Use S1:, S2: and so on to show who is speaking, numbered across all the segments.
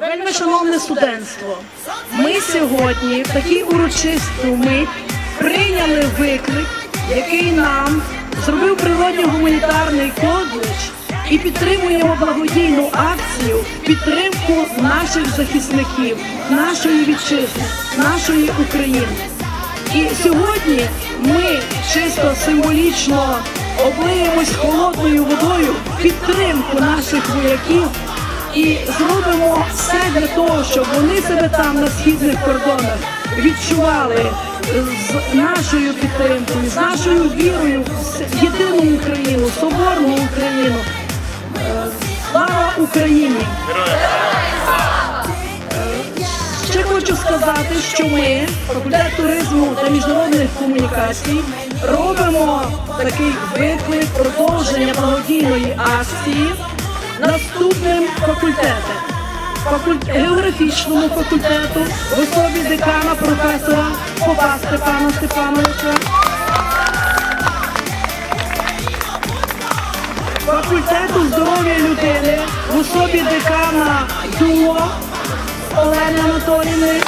S1: Вельми шановне студентство, ми сьогодні в такий урочисту мить прийняли виклик, який нам зробив природньо гуманітарний коледж і підтримуємо благодійну акцію підтримку наших захисників, нашої вітчизни, нашої України. І сьогодні ми чисто символічно облиємось холодною водою підтримку наших вояків і зробимо все для того, щоб вони себе там на східних кордонах відчували з нашою підтримкою, з нашою вірою в єдину Україну, соборну Україну. Е, Слава Україні! Ще хочу сказати, що ми, факультет туризму та міжнародних комунікацій, робимо такий виклик продовження благодійної акції наступним факультетом. Факульт... Географічному факультету в особі декана професора Попа Степана Степановича. Факультету здоров'я людини в особі декана ДУО Олени Анатоліївни.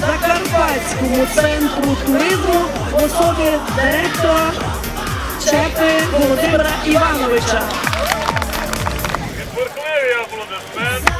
S1: Також Закарпатському центру туризму в особі директора Володимира Івановича. Відбуркливі аплодисменти.